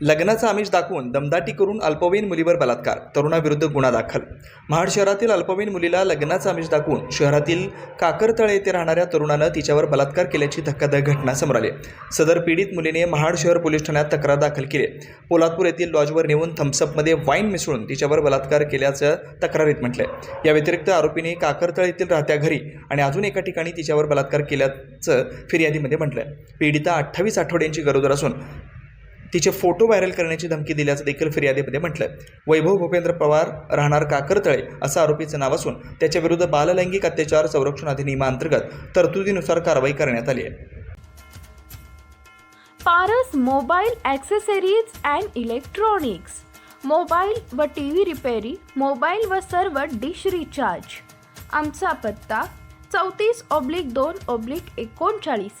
लग्नाचं आमिष दाखवून दमदाटी करून अल्पवयीन मुलीवर बलात्कार तरुणाविरुद्ध गुन्हा दाखल. महाड शहरातील अल्पवयीन मुलीला लग्नाचं आमिष दाखवून शहरातील काकरतळे येथे राहणाऱ्या तरुणानं तिच्यावर बलात्कार केल्याची धक्कादायक घटना समोर आली. सदर पीडित मुलीने महाड शहर पोलीस ठाण्यात तक्रार दाखल केली. पोलादपूर येथील लॉजवर नेऊन थम्सअपमध्ये वाईन मिसळून तिच्यावर बलात्कार केल्याचं तक्रारीत म्हटलंय. या व्यतिरिक्त आरोपीने काकरतळे येथील राहत्या घरी आणि अजून एका ठिकाणी तिच्यावर बलात्कार केल्याचं फिर्यादीमध्ये म्हटलंय. पीडिता अठ्ठावीस आठवड्यांची गरोदर असून तिचे फोटो व्हायरल करण्याची धमकी दिल्याचं देखील फिर्यादीमध्ये म्हटलंय. वैभव भूपेंद्र पवार राहणार काकरतळे असं आरोपीचं नाव असून त्याच्याविरुद्ध बाललैंगिक अत्याचार संरक्षण अधिनियमांतर्गत तरतुदीनुसार कारवाई करण्यात आली आहे. Paras mobile accessories and electronics. Mobile व टी व्ही रिपेरी मोबाईल व सर्व डिश रिचार्ज. आमचा पत्ता चौतीस ऑब्लिक दोन ऑब्लिक एकोणचाळीस.